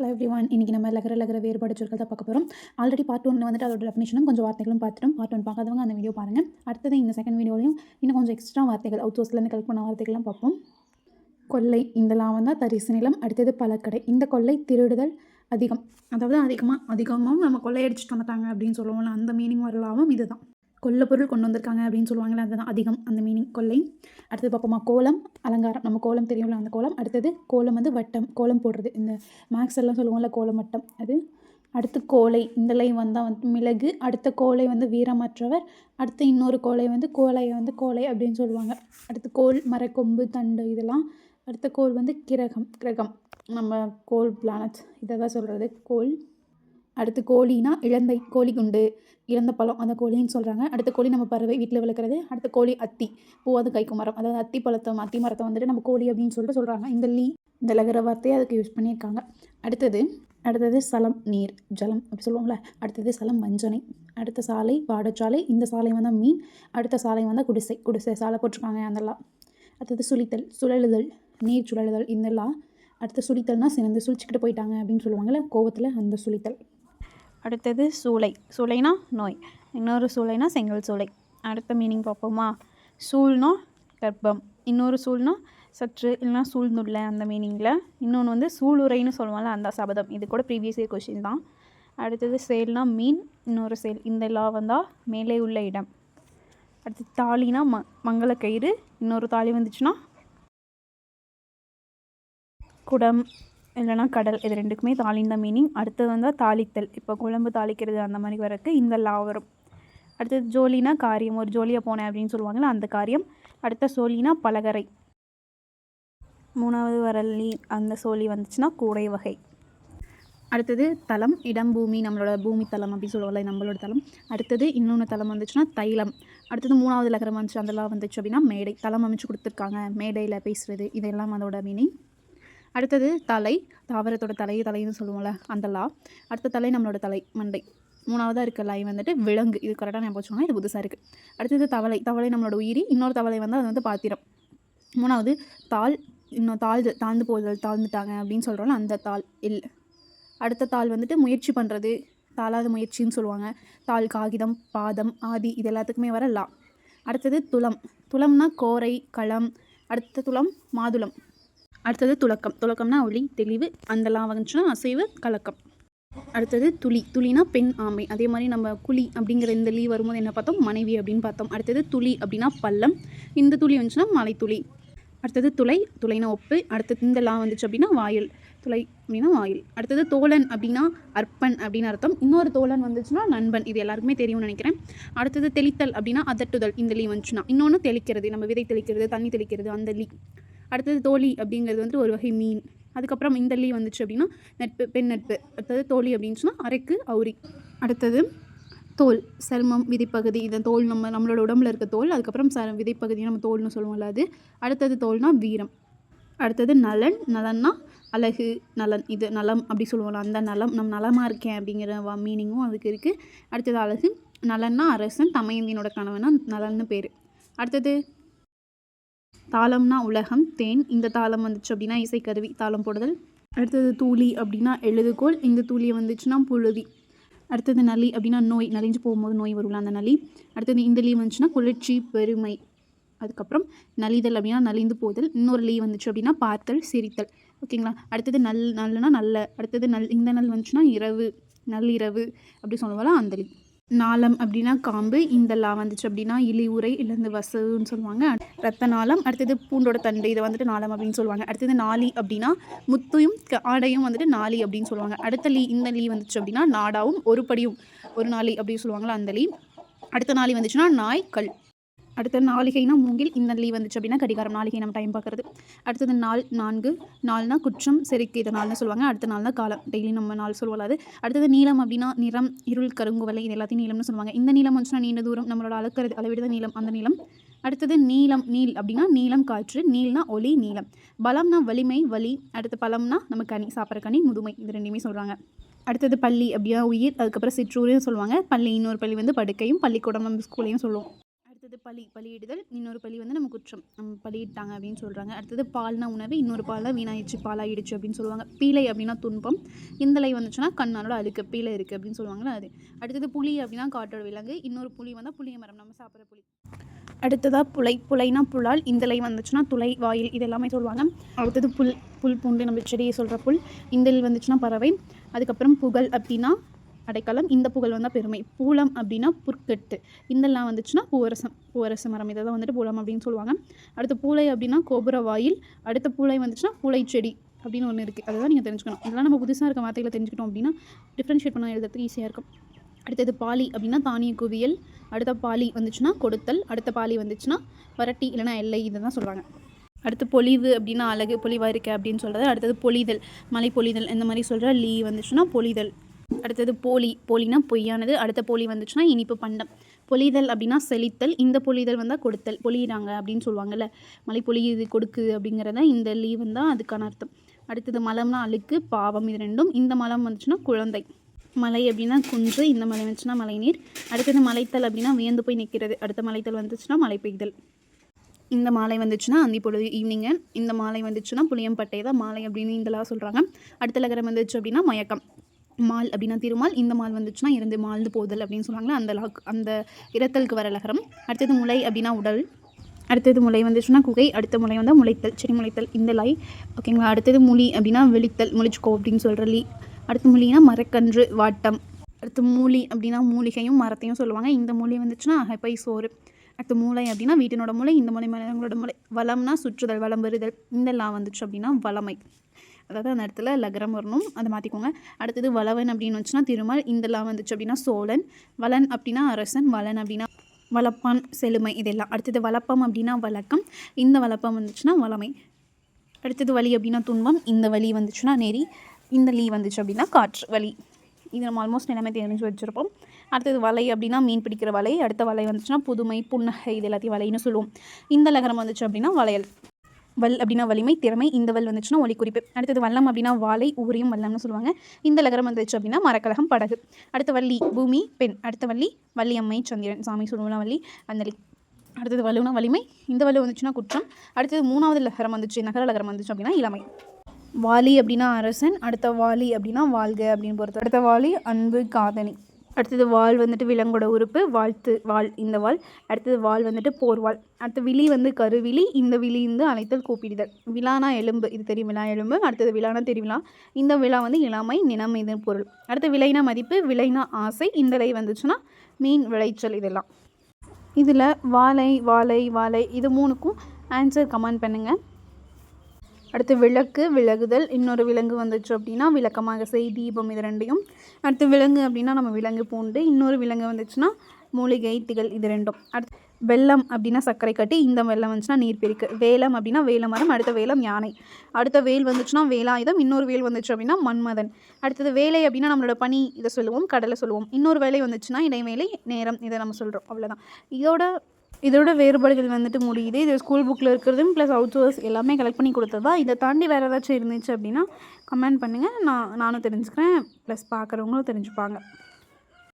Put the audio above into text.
Hello every one இன்றைக்கி நம்ம லகர லகர வேறுபாடு சொற்கள் தான் பார்க்க போகிறோம் ஆல்ரெடி பார்ட் ஒன்று வந்துட்டு அதோட டெஃபினேஷனும் கொஞ்சம் வார்த்தைகளும் பார்த்துட்டோம். பார்ட் ஒன் பார்க்காதவங்க அந்த வீடியோ பாருங்கள் அடுத்தது இந்த செகண்ட் வீடியோலையும் இன்னும் கொஞ்சம் எக்ஸ்ட்ரா வார்த்தைகள் அவுட் சோர்ஸ்லேருந்து கலெக்ட் பண்ண வார்த்தைகள்லாம் பார்ப்போம். கொள்ளை இந்த லாபம் தான் தரிசு நிலம். அடுத்தது பழக்கடை. இந்த கொள்ளை திருடுதல் அதிகம். அதாவது அதிகமாக அதிகமாகவும் நம்ம கொள்ளையடிச்சிட்டு வந்துட்டாங்க அப்படின்னு சொல்லுவோம்ல அந்த மீனிங் வர லாபம் இதுதான். கொல்ல பொருள் கொண்டு வந்திருக்காங்க அப்படின்னு சொல்லுவாங்களே அதுதான் அதிகம் அந்த மீனிங் கொள்ளை. அடுத்தது பார்ப்போமா கோலம் அலங்காரம். நம்ம கோலம் தெரியும்ல அந்த கோலம். அடுத்தது கோலம் வந்து வட்டம் கோலம் போடுறது. இந்த மேக்ஸ் எல்லாம் சொல்லுவோம்ல கோலம் வட்டம். அது அடுத்து கோலை. இந்த லை வந்தால் வந்து மிளகு அடுத்த கோலை வந்து வீரமற்றவர் அடுத்து இன்னொரு கோலை வந்து கோலையை வந்து கோலை அப்படின்னு சொல்லுவாங்க. அடுத்து கோல் மரக்கொம்பு தண்டு இதெல்லாம். அடுத்த கோல் வந்து கிரகம் கிரகம். நம்ம கோல் பிளானட் இதை தான் சொல்கிறது கோல். அடுத்து கோழினா இழந்தை கோழி குண்டு இழந்த பழம் அந்த கோழின்னு சொல்கிறாங்க அடுத்த கோழி நம்ம பறவை வீட்டில் வளர்க்குறது. அடுத்த கோழி அத்தி பூவாது கைக்கு மரம் அதாவது அத்தி பழத்தை அத்தி மரத்தை வந்துட்டு நம்ம கோழி அப்படின்னு சொல்லிட்டு சொல்கிறாங்க இந்த லீ இந்த லகர வார்த்தையை அதுக்கு யூஸ் பண்ணியிருக்காங்க. அடுத்தது அடுத்தது சலம் நீர் ஜலம் அப்படி சொல்லுவோம்ல. அடுத்தது சலம் வஞ்சனை. அடுத்த சாலை பாடசாலை இந்த சாலை வந்தால் மீன். அடுத்த சாலை வந்தால் குடிசை. குடிசை சாலை போட்டிருக்காங்க அதெல்லாம். அடுத்தது சுழித்தல் சுழலுதல் நீர் சுழலுதல் இதெல்லாம் அடுத்த சுழித்தல்னால் சிறந்து சுழிச்சிக்கிட்டு போயிட்டாங்க அப்படின்னு சொல்லுவாங்கள்ல கோவத்தில் அந்த சுழித்தல். அடுத்தது சூளை. சூளைனா நோய். இன்னொரு சூளைனா செங்கல் சூளை. அடுத்த மீனிங் பார்ப்போமா? சூழ்னா கர்ப்பம். இன்னொரு சூழ்னா சற்று இல்லைனா சூழ்ந்துள்ள அந்த மீனிங்கில் இன்னொன்று வந்து சூளுரைன்னு சொல்லுவாங்கள்ல அந்த சபதம் இது கூட ப்ரீவியஸ் இயர் கொஷின் தான். அடுத்தது சேல்னா மீன் இன்னொரு சேல் இந்த லா வந்தால் மேலே உள்ள இடம். அடுத்து தாலினா ம மங்களக்கயிறு இன்னொரு தாலி வந்துச்சுன்னா குடம். இல்லைனா கடல் இது ரெண்டுக்குமே தாளின் தான் மீனிங். அடுத்தது வந்தால் தாளித்தல். இப்போ குழம்பு தாளிக்கிறது அந்த மாதிரி வரக்கு இந்த லா வரும் அடுத்தது ஜோலினா காரியம். ஒரு ஜோலியாக போனேன் அப்படின்னு சொல்லுவாங்கள்ல அந்த காரியம். அடுத்த சோழினா பலகரை. மூணாவது வரலி அந்த சோழி வந்துச்சுன்னா கூடை வகை. அடுத்தது தலம் இடம் பூமி. நம்மளோட பூமி தலம் அப்படின்னு சொல்லுவாங்கல்ல நம்மளோட தலம். அடுத்தது இன்னொன்று தலம் வந்துச்சுன்னா தைலம். அடுத்தது மூணாவது லகரம் வந்துச்சு அதெல்லாம் வந்துச்சு அப்படின்னா மேடை. தலம் அமைச்சு கொடுத்துருக்காங்க. மேடையில் பேசுகிறது இதெல்லாம் அதோட மீனிங் அடுத்தது தலை தாவரத்தோட தலை தலைன்னு சொல்லுவோம்ல அந்த லா. அடுத்த தலை நம்மளோட தலை மண்டை. மூணாவதாக இருக்க லை வந்துட்டு விலங்கு. இது கரெக்டாக ஞாபகம் வச்சுக்கோங்க இது புதுசாக இருக்குது அடுத்தது தவளை. தவளை நம்மளோட உயிரி இன்னொரு தவளை வந்து அது வந்து பாத்திரம். மூணாவது தாள் இன்னும் தாழ்ந்து தாழ்ந்து போதல் தாழ்ந்துட்டாங்க அப்படின்னு சொல்கிறோம்ல அந்த தாள் இல்லை அடுத்த தாள் வந்துட்டு முயற்சி பண்ணுறது தாளாத முயற்சின்னு சொல்லுவாங்க. தாள் காகிதம் பாதம் ஆதி இது எல்லாத்துக்குமே வர லா. அடுத்தது துளம். துளம்னா கோரை களம். அடுத்த துளம் மாதுளம். அடுத்தது துலக்கம். துலக்கம்னா ஒளி தெளிவு அந்தலாம் வந்துச்சுன்னா அசைவு கலக்கம். அடுத்தது துளி. துளினா பெண் ஆமை. அதே மாதிரி நம்ம குழி அப்படிங்கிற இந்த லீ வரும்போது என்ன பார்த்தோம்? மனைவி அப்படின்னு பார்த்தோம். அடுத்தது துளி அப்படின்னா பள்ளம். இந்த துளி வந்துச்சுன்னா மலை துளி அடுத்தது துளை. துளைனா ஒப்பு அடுத்தது இந்த லா வந்துச்சு அப்படின்னா வாயில். துளை அப்படின்னா வாயில். அடுத்தது தோழன் அப்படின்னா அர்ப்பன் அப்படின்னு அர்த்தம். இன்னொரு தோழன் வந்துச்சுன்னா நண்பன். இது எல்லாருக்குமே தெரியும்னு நினைக்கிறேன். அடுத்தது தெளித்தல் அப்படின்னா அதட்டுதல். இந்த லீ வந்துச்சுன்னா. இன்னொன்று தெளிக்கிறது. நம்ம விதை தெளிக்கிறது தண்ணி தெளிக்கிறது அந்த லீ. அடுத்தது தோழி அப்படிங்கிறது வந்துட்டு ஒரு வகை மீன். அதுக்கப்புறம் இந்த லீ வந்துச்சு அப்படின்னா நட்பு பெண் நட்பு. அடுத்தது தோழி அப்படின்னு சொன்னால் அரைக்கு அவுரி. அடுத்தது தோல் சருமம் விதைப்பகுதி. இந்த தோல் நம்ம நம்மளோட உடம்புல இருக்க தோல் அதுக்கப்புறம் சரம் விதைப்பகுதி நம்ம தோல்னு சொல்லுவோம்ல அது. அடுத்தது தோல்னா வீரம். அடுத்தது நலன் நலன்னா அழகு நலன். இது நலம் அப்படி சொல்லுவோம்ல அந்த நலம். நம் நலமாக இருக்கேன் அப்படிங்கிற மீனிங்கும் அதுக்கு இருக்குது அடுத்தது அழகு நலன்னா அரசன் தமையந்தியனோட கணவனா நலன்னு பேர். அடுத்தது தாளம்னா உலகம் தேன். இந்த தாளம் வந்துச்சு அப்படின்னா இசைக்கருவி தாளம் போடுதல். அடுத்தது தூளி அப்படின்னா எழுதுகோல் இந்த தூளியை வந்துச்சுன்னா புழுதி. அடுத்தது நலி அப்படின்னா நோய். நலிஞ்சு போகும்போது நோய் வரும்ல அந்த நலி. அடுத்தது இந்த லீ வந்துச்சுன்னா குளிர்ச்சி பெருமை. அதுக்கப்புறம் நலிதல் அப்படின்னா நலிந்து போதல். இன்னொரு லீ வந்துச்சு அப்படின்னா பார்த்தல் சிரித்தல். ஓகேங்களா? அடுத்தது நல் நல்லுனா நல்ல. அடுத்தது நல் இந்த நல் வந்துச்சுன்னா இரவு நள்ளிரவு. அப்படி சொல்லுவாங்களா அந்த லீ. நாளம் அப்படின்னா காம்பு இந்த லா வந்துச்சு அப்படின்னா இலி உரை இல்லை இந்த சொல்லுவாங்க. ரத்த நாளம் அடுத்தது பூண்டோட தண்டு இதை வந்துட்டு நாளம் அப்படின்னு சொல்லுவாங்க. அடுத்தது நாளி அப்படின்னா முத்தையும் ஆடையும் வந்துட்டு நாளி அப்படின்னு சொல்லுவாங்க. அடுத்த லீ இந்த லீ வந்துச்சு அப்படின்னா நாடாவும் ஒரு படியும் ஒரு நாளி அப்படின்னு சொல்லுவாங்களா அந்த லீ. அடுத்த நாளி வந்துச்சுன்னா நாய் கல். அடுத்தது நாளிகைனா மூங்கில் இந்த லீவ் வந்துச்சு அப்படின்னா கடிகாரம். நாளிகை நம்ம டைம் பார்க்குறது. அடுத்தது நாள் நான்கு நாள்னா குற்றம் செருக்கு இதை நாள்னு சொல்லுவாங்க. அடுத்த நாள்னா காலம். டெய்லி நம்ம நாள் சொல்லுவோம் அது அடுத்தது நீளம் அப்படின்னா நிறம் இருள் கருங்குவலை இது எல்லாத்தையும் நீளம்னு சொல்லுவாங்க. இந்த நீளம் வந்துச்சுன்னா நீண்ட தூரம் நம்மளோட அளக்கிறது அளவிடுத நீளம் அந்த நீளம். அடுத்தது நீளம் நீல் அப்படின்னா நீளம் காற்று நீள்னா ஒளி நீளம். பலம்னா வலிமை வலி. அடுத்து பழம்னா நம்ம கனி சாப்பிட்ற கனி முதுமை. இது ரெண்டுமே சொல்கிறாங்க அடுத்தது பள்ளி அப்படின்னா உயிர் அதுக்கப்புறம் சிற்றூர்னு சொல்லுவாங்க. பள்ளி இன்னொரு பள்ளி வந்து படுக்கையும் பள்ளிக்கூடம் நம்ம ஸ்கூலையும் சொல்லுவோம். அடுத்தது பலி பலியிடுதல் இன்னொரு பலி வந்து நம்ம குற்றம். பலியிட்டாங்க அப்படின்னு சொல்கிறாங்க அடுத்தது பால்னா உணவு இன்னொரு பால்னா வீணாயிடுச்சு பாலாயிடுச்சு அப்படின்னு சொல்லுவாங்க. பீலை அப்படின்னா துன்பம். இந்தலை வந்துச்சுன்னா கண்ணாலோட அழுக்கு பீலை இருக்குது அப்படின்னு சொல்லுவாங்களா அது. அடுத்தது புளி அப்படின்னா காட்டோட விலங்கு இன்னொரு புளி வந்தால் புளிய மரம் நம்ம சாப்பிட்ற புளி அடுத்ததாக புலை புலைனா புலால் இந்தலை வந்துச்சுன்னா துளை வாயில் இது எல்லாமே சொல்லுவாங்க. அடுத்தது புல் புல் பூண்டு நம்ம செடியை சொல்கிற புல் இந்தல் வந்துச்சுன்னா பறவை. அதுக்கப்புறம் புகழ் அப்படின்னா அடைக்கலம் இந்த புகழ் வந்தால் பெருமை. பூலம் அப்படின்னா புற்கட்டு. இந்தெல்லாம் வந்துச்சுன்னா பூவரசம் பூவரச மரம். இதை தான் வந்துட்டு பூலம் அப்படின்னு சொல்லுவாங்க. அடுத்து பூளை அப்படின்னா கோபுர வாயில் அடுத்த பூளை வந்துச்சுன்னா பூளை செடி அப்படின்னு ஒன்று இருக்குது அதுதான் நீங்கள் தெரிஞ்சுக்கணும். இதெல்லாம் நம்ம புதுசாக இருக்க வார்த்தைகளை தெரிஞ்சுக்கிட்டோம் அப்படின்னா டிஃப்ரென்ஷியேட் பண்ண எழுதுறதுக்கு ஈஸியாக இருக்கும். அடுத்தது பாலி அப்படின்னா தானிய குவியல் அடுத்த பாலி வந்துச்சுன்னா கொடுத்தல் அடுத்த பாலி வந்துச்சுன்னா வரட்டி இல்லைன்னா எல்லை இதை தான் சொல்லுவாங்க. அடுத்து பொலிவு அப்படின்னா அழகு பொலிவாக இருக்க அப்படின்னு சொல்கிறது அடுத்தது பொலிதல் மலை பொலிதல் இந்த மாதிரி சொல்கிற லீ வந்துச்சுன்னா பொலிதல். அடுத்தது போலி போலினா பொய்யானது அடுத்த போலி வந்துச்சுன்னா இனிப்பு பண்டம். பொழிதல் அப்படின்னா செழித்தல் இந்த பொழிதல் வந்தால் கொடுத்தல் பொழியிறாங்க அப்படின்னு சொல்லுவாங்கல்ல. மலை பொழியுது கொடுக்கு அப்படிங்கிறத இந்த லீ வந்தால் அதுக்கான அர்த்தம். அடுத்தது மலம்னா அழுக்கு பாவம் இது ரெண்டும் இந்த மலம் வந்துச்சுன்னா குழந்தை. மலை அப்படின்னா குன்று இந்த மலை வந்துச்சுன்னா மழைநீர் அடுத்தது மலைத்தல் அப்படின்னா வியந்து போய் நிற்கிறது அடுத்த மலைத்தல் வந்துச்சுன்னா மழை பெய்தல். இந்த மாலை வந்துச்சுன்னா அந்தி பொழுது ஈவினிங்கு இந்த மாலை வந்துச்சுன்னா புளியம்பட்டை தான் மாலை அப்படின்னு இந்தலாம் சொல்கிறாங்க அடுத்த லகரம் வந்துச்சு அப்படின்னா மயக்கம். மால் அப்படின்னா திருமால் இந்த மால் வந்துச்சுன்னா இறந்து மாழ்ந்து போதல் அப்படின்னு சொல்லுவாங்களா அந்த லாக் அந்த இரத்தலுக்கு வர லகரம். அடுத்தது முளை அப்படின்னா உடல். அடுத்தது முளை வந்துச்சுன்னா குகை அடுத்த முளை வந்தால் முளைத்தல் செடி முளைத்தல் இந்த லை ஓகேங்களா அடுத்தது முளி அப்படின்னா வெளித்தல் முளிச்சுக்கோ அப்படின்னு சொல்கிற லீ. அடுத்து முளினா மரக்கன்று வாட்டம். அடுத்து மூலி அப்படின்னா மூலிகையும் மரத்தையும் சொல்லுவாங்க. இந்த மூலி வந்துச்சுன்னா ஹெப்பை சோறு. அடுத்து மூளை அப்படின்னா வீட்டினோட மூளை இந்த மூளை மனிதங்களோட மூளை. வளம்னா சுற்றுதல் வளம் வருதல். இந்த லா வந்துச்சு அப்படின்னா வளமை. அதாவது அந்த இடத்துல லகரம் வரணும். அதை மாற்றிக்கோங்க அடுத்தது வளவன் அப்படின்னு வந்துச்சுன்னா திருமல் இந்த லா வந்துச்சு அப்படின்னா சோழன் வளன் அப்படின்னா அரசன் வளன் அப்படின்னா வளப்பான் செழுமை இதெல்லாம். அடுத்தது வளப்பம் அப்படின்னா வழக்கம். இந்த வளப்பம் வந்துச்சுன்னா வளமை. அடுத்தது வலி அப்படின்னா துன்பம். இந்த வலி வந்துச்சுன்னா நெறி. இந்த லீ வந்துச்சு அப்படின்னா காற்று வலி. இது நம்ம ஆல்மோஸ்ட் எல்லாமே தெரிஞ்சு வச்சுருப்போம். அடுத்தது வலை அப்படின்னா மீன் பிடிக்கிற வலை. அடுத்த வலை வந்துச்சுன்னா புதுமை புன்னகை இது எல்லாத்தையும் வலைன்னு சொல்லுவோம். இந்த லகரம் வந்துச்சு அப்படின்னா வளையல். வல் அப்படின்னா வலிமை திறமை இந்த வல் வந்துச்சுன்னா ஒலிக்குறிப்பு. அடுத்தது வல்லம் அப்படின்னா வாழை ஊரையும் வல்லம்னு சொல்லுவாங்க. இந்த லகரம் வந்துச்சு அப்படின்னா மரக்கலகம் படகு. அடுத்த வள்ளி பூமி பெண். அடுத்த வள்ளி வள்ளியம்மை சந்திரன் சாமி சொல்லுவோம் வள்ளி அந்தளி. அடுத்தது வலுனா வலிமை இந்த வலு வந்துச்சுன்னா குற்றம். அடுத்தது மூணாவது லகரம் வந்துச்சு நகர லகரம் வந்துச்சு அப்படின்னா இளமை. வாலி அப்படின்னா அரசன் அடுத்த வாலி அப்படின்னா வாழ்க அப்படின்னு பொறுத்து. அடுத்த வாலி அன்பு காதணி. அடுத்தது வாள் வந்துட்டு விலங்கோட உறுப்பு வாழ்த்து வாள் இந்த வாள் அடுத்தது வாள் வந்துட்டு போர்வாள் அடுத்து விழி வந்து கருவிழி இந்த விழி வந்து அழைத்தல் கூப்பிடுதல். விழானா எலும்பு இது தெரியும் விழா எலும்பு. அடுத்தது விழானா திருவிழா இந்த விழா வந்து இளமை நினம் இது பொருள். அடுத்து விலைனா மதிப்பு விலைனா ஆசை. இந்த லை வந்துச்சுன்னா மீன் விளைச்சல் இதெல்லாம். இதில் வாழை வாழை வாழை இது மூணுக்கும் ஆன்சர் கமெண்ட் பண்ணுங்கள் அடுத்து விளக்கு விலகுதல். இன்னொரு விலங்கு வந்துச்சு அப்படின்னா விளக்கமாக செய் தீபம் இது ரெண்டையும். அடுத்து விலங்கு அப்படின்னா நம்ம விலங்கு பூண்டு. இன்னொரு விலங்கு வந்துச்சுன்னா மூலிகை திகழ் இது ரெண்டும். அடுத்து வெள்ளம் அப்படின்னா சர்க்கரை கட்டி இந்த வெள்ளம் வந்துச்சுன்னா நீர்ப்பெருக்கு வேலம் அப்படின்னா வேலமரம் அடுத்த வேலம் யானை. அடுத்த வேல் வந்துச்சுன்னா வேலாயுதம் இன்னொரு வேல் வந்துச்சு அப்படின்னா மன்மதன். அடுத்தது வேலை அப்படின்னா நம்மளோட பணி இதை சொல்லுவோம் கடலை சொல்லுவோம். இன்னொரு வேலை வந்துச்சுன்னா இடைவேளை நேரம் இதை நம்ம சொல்கிறோம் அவ்வளோதான் இதோட இதோட வேறுபாடுகள் வந்துட்டு முடியுது. இது ஸ்கூல் புக்கில் இருக்கிறதும் ப்ளஸ் அவுட் சோர்ஸ் எல்லாமே கலெக்ட் பண்ணி கொடுத்ததா? இதை தாண்டி வேறு ஏதாச்சும் இருந்துச்சு அப்படின்னா கமெண்ட் பண்ணுங்கள் நான் நானும் தெரிஞ்சுக்கிறேன். ப்ளஸ் பார்க்குறவங்களும் தெரிஞ்சுப்பாங்க.